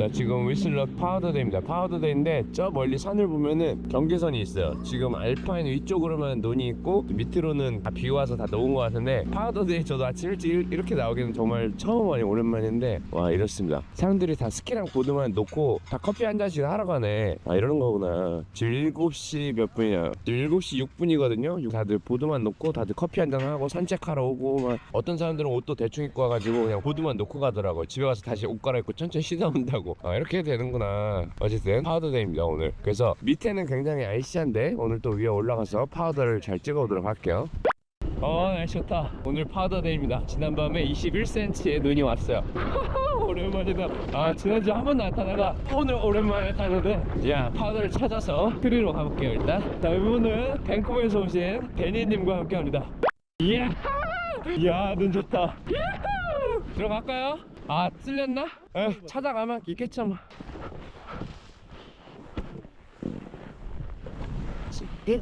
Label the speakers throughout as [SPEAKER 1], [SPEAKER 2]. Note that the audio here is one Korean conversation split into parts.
[SPEAKER 1] 자 지금 위슬러 파우더데이입니다. 파우더데이인데 저 멀리 산을 보면은 경계선이 있어요. 지금 알파인 위쪽으로만 눈이 있고 밑으로는 다 비 와서 다 녹은 것 같은데 파우더데이 저도 아침 일찍 일- 이렇게 나오기는 정말 처음 아니 오랜만인데 와 이렇습니다. 사람들이 다 스키랑 보드만 놓고 다 커피 한 잔씩 하러 가네. 아 이러는 거구나. 지금 7시 몇 분이야? 지금 7시 6분이거든요. 다들 보드만 놓고 다들 커피 한 잔 하고 산책하러 오고 막 어떤 사람들은 옷도 대충 입고 와가지고 그냥 보드만 놓고 가더라고요. 집에 가서 다시 옷 갈아입고 천천히 쉬다 온다고 아 이렇게 되는구나. 어쨌든 파우더데이입니다 오늘. 그래서 밑에는 굉장히 아이시한데 오늘 또 위에 올라가서 파우더를 잘 찍어 오도록 할게요. 어 날씨 좋다. 오늘 파우더데이입니다. 지난밤에 21cm의 눈이 왔어요. 오랜만이다. 아 지난주에 한 번도 안 타다가 오늘 오랜만에 타는데. 야 파우더를 찾아서 트리로 가볼게요 일단. 자 이분은 밴쿠버에서 오신 베니님과 함께 합니다. 이야! 이야 눈 좋다! 들어갈까요? 아 쓸렸나? 에 찾아가면 있겠죠 뭐 예.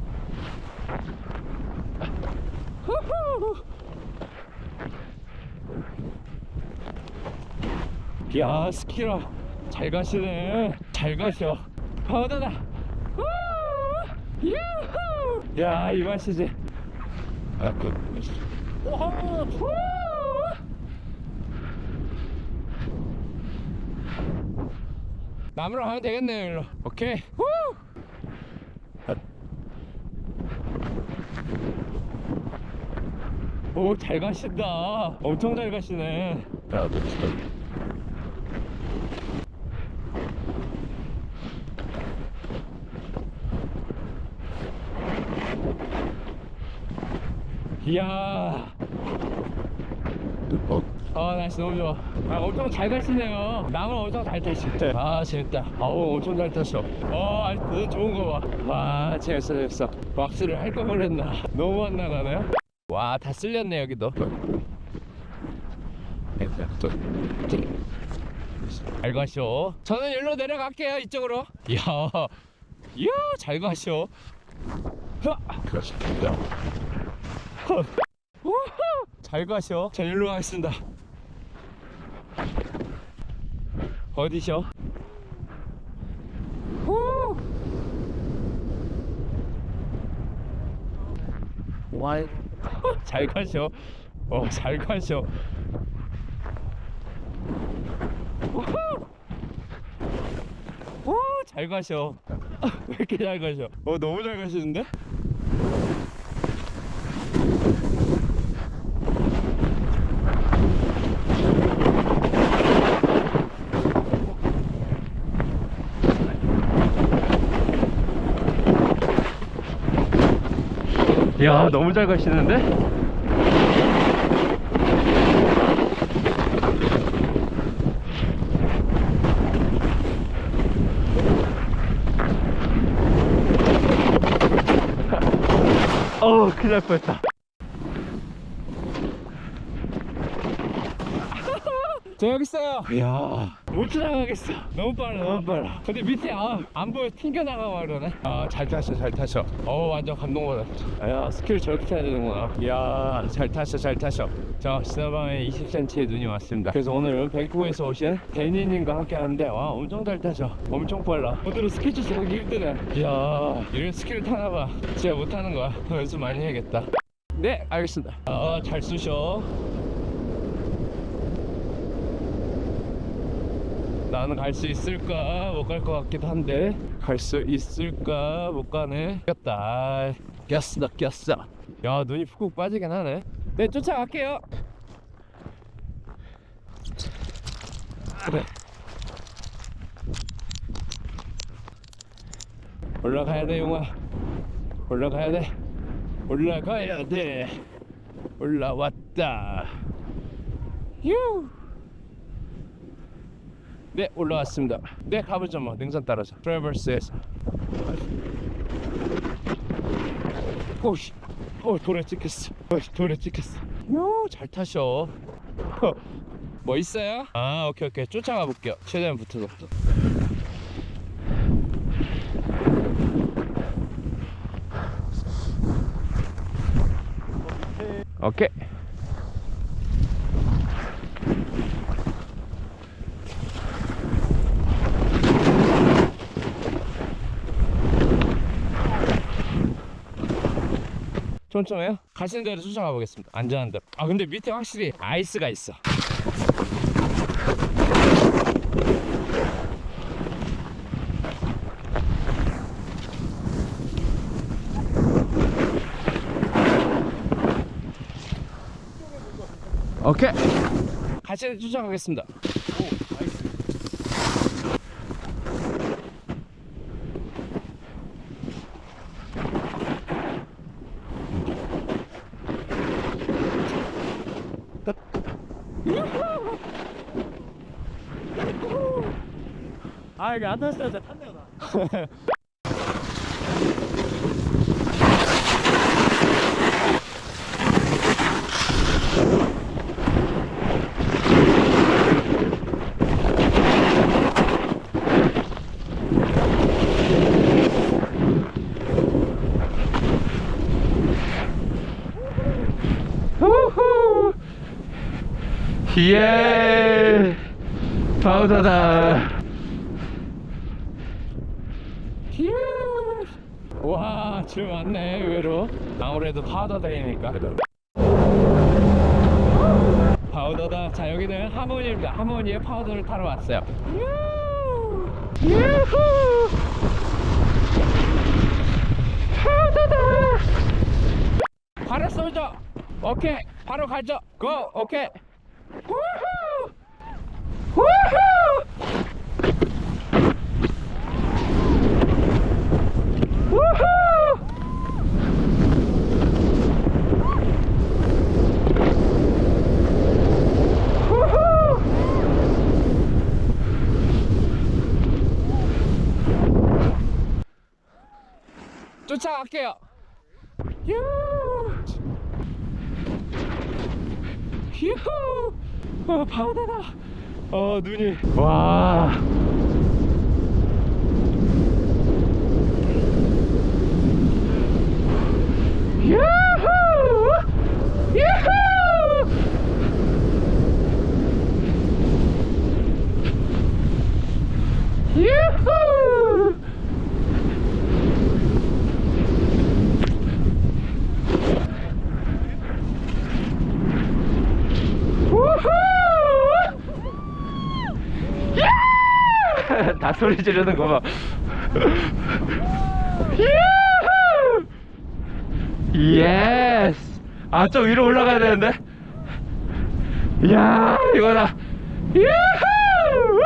[SPEAKER 1] 야 스키라 잘 가시네 잘 가셔! 유후! 야이 맛이지 아그 남으로 가면 되겠네요 일로 오케이 후! 오, 잘 가신다. 엄청 잘 가시네. 이야. 어. 아, 날씨 너무 좋아. 아, 엄청 잘 가시네요. 남은 엄청 잘 타시네. 아, 재밌다. 아우, 엄청 잘 타셔. 어, 아, 너무 좋은 거 봐. 와, 재밌어, 재밌어. 왁스를 할걸 그랬나. 너무 안 나가네. 와, 다 쓸렸네, 여기도. 잘 가쇼. 저는 여기로 내려갈게요, 이쪽으로. 이야, 이야, 잘 가쇼. 그렇습니다. 잘 가셔. 자, 일로 가겠습니다. 어디셔? 후! 와, 잘 가셔. 어, 잘 가셔. 오, 잘 가셔. 왜 이렇게 잘 가셔? 어, 너무 잘 가시는데? 야, 너무 잘 가시는데? 어우, 큰일 날 뻔했다. 저 여기 있어요. 이야, 못 지나가겠어. 너무 빨라, 너무 빨라. 근데 밑에 아, 안 보여 튕겨나가고 그러네. 아, 잘 타셔, 잘 타셔. 어, 완전 감동받아. 야, 스킬 저렇게 타야 되는구나. 이야, 잘 타셔, 잘 타셔. 자, 지난밤에 20cm의 눈이 왔습니다. 그래서 오늘은 밴쿠버에서 오신 데니님과 함께 하는데, 와, 엄청 잘 타셔. 엄청 빨라. 오늘은 스케치 세우기 힘드네. 이야, 이런 스킬을 타나봐. 진짜 못하는 거야. 더 연습 많이 해야겠다. 네, 알겠습니다. 아, 잘 쑤셔. 나는 갈 수 있을까? 못 갈 것 같기도 한데. 갈 수 있을까? 못 가네. 꼈다. 꼈어 꼈어. 야 눈이 푹푹 빠지긴 하네. 네 쫓아갈게요. 그래. 올라가야 돼 용아. 올라가야 돼. 올라가야 돼. 올라왔다. 휴 네 올라왔습니다. 네 가보죠 뭐. 능선 따라서. 트래버스에서. 오씨. 어 돌에 찍혔어. 어 돌에 찍혔어. 요잘 타셔. 어, 뭐 있어요? 아 오케이 오케이. 쫓아가 볼게요. 최대한 붙어서 오케이 촘촘해요? 가시는 대로 쫓아가 보겠습니다. 안전한 대로. 아 근데 밑에 확실히 아이스가 있어. 오케이. 가시는 쫓아가겠습니다
[SPEAKER 2] 아 이게 안 탔어요 저 탔네요 나.
[SPEAKER 1] 예! 파우더다 와 지금 왔네 의외로 아무래도 파우더 데이니까. 파우더다. 자 여기는 하모니입니다. 하모니의 파우더를 타러 왔어요. 유후! 파우더다! 바로 쏘죠. 오케이. 바로 가죠. 고! 오케이. 우후! 우후! 우후 쫓아 갈게요 유 휴! 어, 바다다. 어, 눈이. 와. 야호! 야호! 야호! 우후! 야! 다 소리 지르는 거 봐. 예스! 아, 좀 위로 올라가야 되는데? 이야, 이거다. 야후!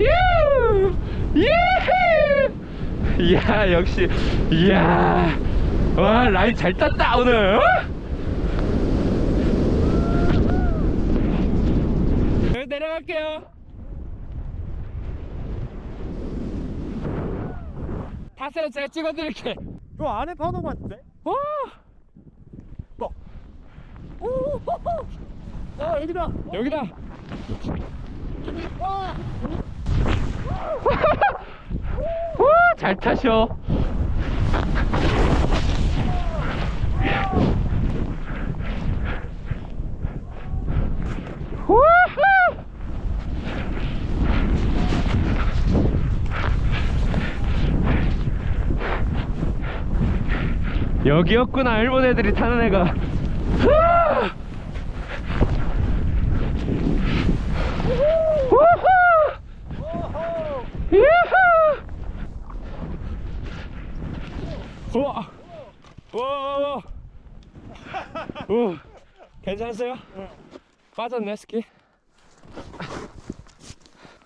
[SPEAKER 1] 유! 예후! 이야, 역시. 이야. 와, 라인 잘 땄다, 오늘. 어? 네, 내려갈게요. 타세요, 제가 찍어드릴게.
[SPEAKER 2] 저 안에 파는 거 같은데?
[SPEAKER 1] 와!
[SPEAKER 2] 오! 아 여기다
[SPEAKER 1] 여기다.
[SPEAKER 2] 와!
[SPEAKER 1] 와, 잘 타셔. 우후! 여기였구나 일본 애들이 타는 애가 후! 우후! 유후! 우와! 우와! 우와! 우와! 괜찮으세요? 빠졌네 스키?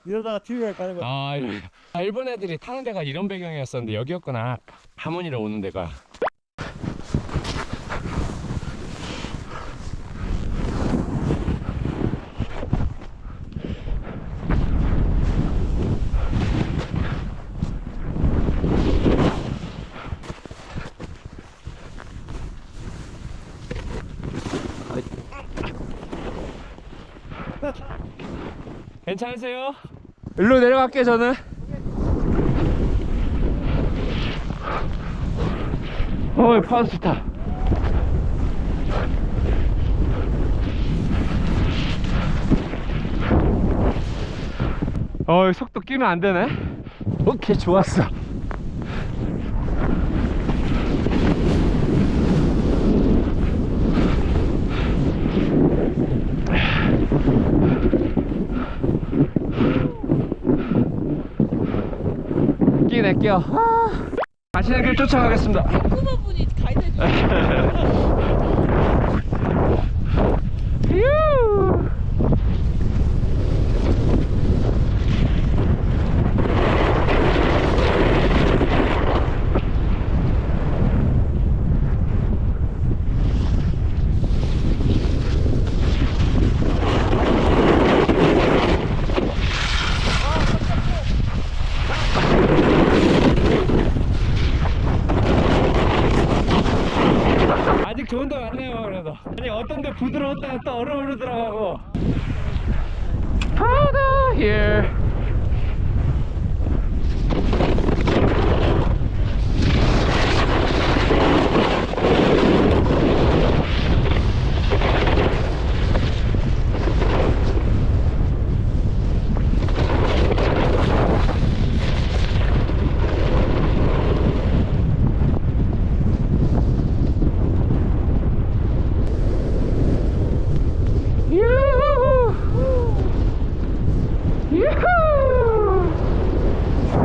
[SPEAKER 2] 이러다가 TV가 가는 거
[SPEAKER 1] 아, 아, 일본 애들이 타는 데가 이런 배경이었었는데 여기였구나 하모니로 오는 데가 괜찮으세요? 일로 내려갈게 저는. 어이 파도 좋다. 어이 속도 끼면 안 되네? 오케이 좋았어 끼네 껴 아, 가시는 길 쫓아가겠습니다.
[SPEAKER 3] 후보분이 가이드 해주세요.
[SPEAKER 1] 휴. 아직 좋은 데 많네요 그래도 아니 어떤 데 부드러웠다가 또 얼음으로 들어가고. Powder here 유후 유후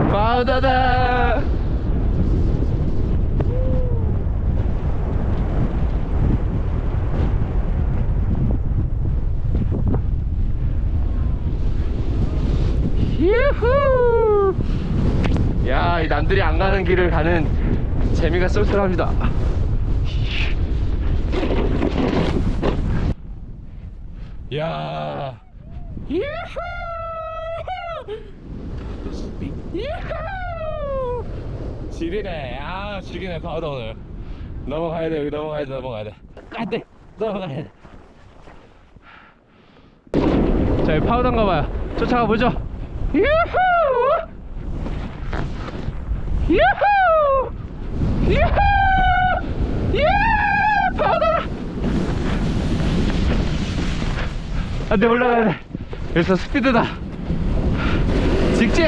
[SPEAKER 1] 바다다 유후 야, 이 남들이 안 가는 길을 가는 재미가 쏠쏠합니다. 야. 지리네. 아, 지리네, 파우더 오늘. 넘어가야 돼, 여기 넘어가야 돼, 넘어가야 돼. 안 돼! 넘어가야 돼. 자, 여기 파우더인가 봐요. 쫓아가 보죠. 유후! 유후! 유후! 유후! 파우더다! 안돼 올라가야 돼 여기서 스피드다 직진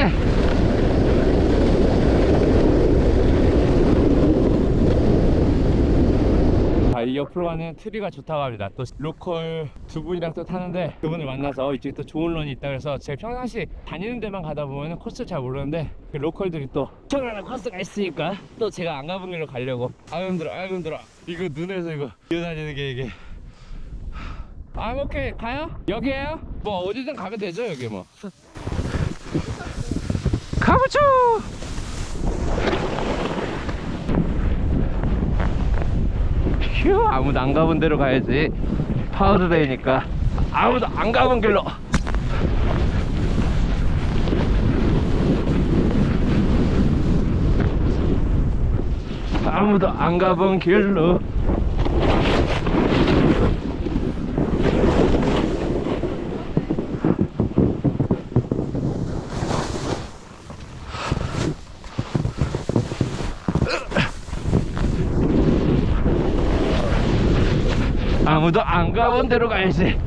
[SPEAKER 1] 아, 이 옆으로 가는 트리가 좋다고 합니다. 또 로컬 두 분이랑 또 타는데 그분을 만나서 이쪽에 또 좋은 런이 있다 그래서 제가 평상시 다니는 데만 가다 보면 코스 잘 모르는데 그 로컬들이 또 특별한 코스가 있으니까 또 제가 안 가본 길로 가려고 아유 힘들어 아유 힘들어 이거 눈에서 이거 뛰어다니는 게 이게 아 오케이 가요? 여기에요? 뭐 어디든 가면 되죠 여기 뭐 가보죠 휴 아무도 안 가본 데로 가야지. 파우더 데이니까. 아무도 안 가본 길로. 아무도 안 가본 길로 아무도 안 가본 데로 가야지.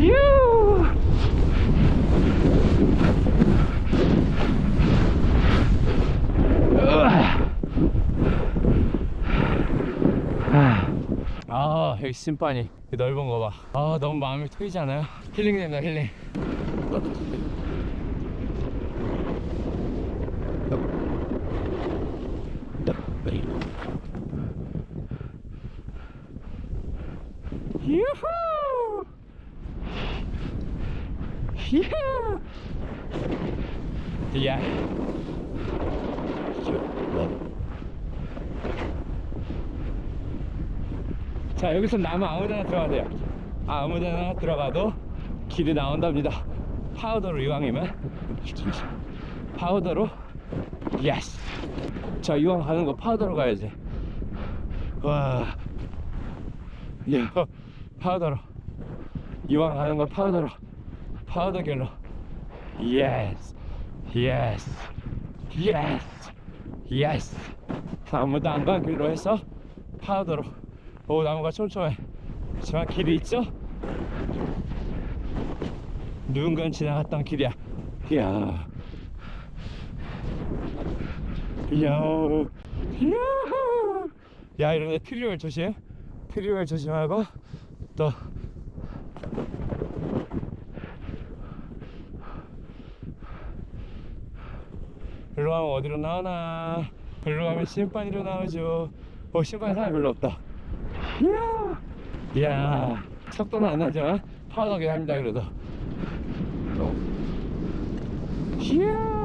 [SPEAKER 1] 유. 아 여기 심판이 넓은 거 봐. 아 너무 마음이 트이지 않아요? 힐링 됩니다 힐링. 유후! 유후! 야. 자, 여기서 나무 아무 데나 들어가도 돼요. 아, 아무 데나 들어가도 길이 나온답니다. 파우더로 이왕이면 파우더로 예스. 자, 이왕 가는 거 파우더로 가야지. 와. 야, 파우더로. 이왕 가는 거 파우더로. 파우더 길로. 예스. 예스. 예스. 예스. 아무도 안 간 길로 해서 파우더로. 오, 나무가 촘촘해. 하지만 길이 있죠? 누군가 지나갔던 길이야. 이야. 이야. 이야. 야, 이런데 트리얼 조심. 트리얼 조심하고 나 별로 가면 어디로 나오나? 별로 가면 심판이로 나오죠. 어 심판 사람 별로 없다. 이야! 이야 속도는 안 나지만 파워하게 합니다 그래도. 이야!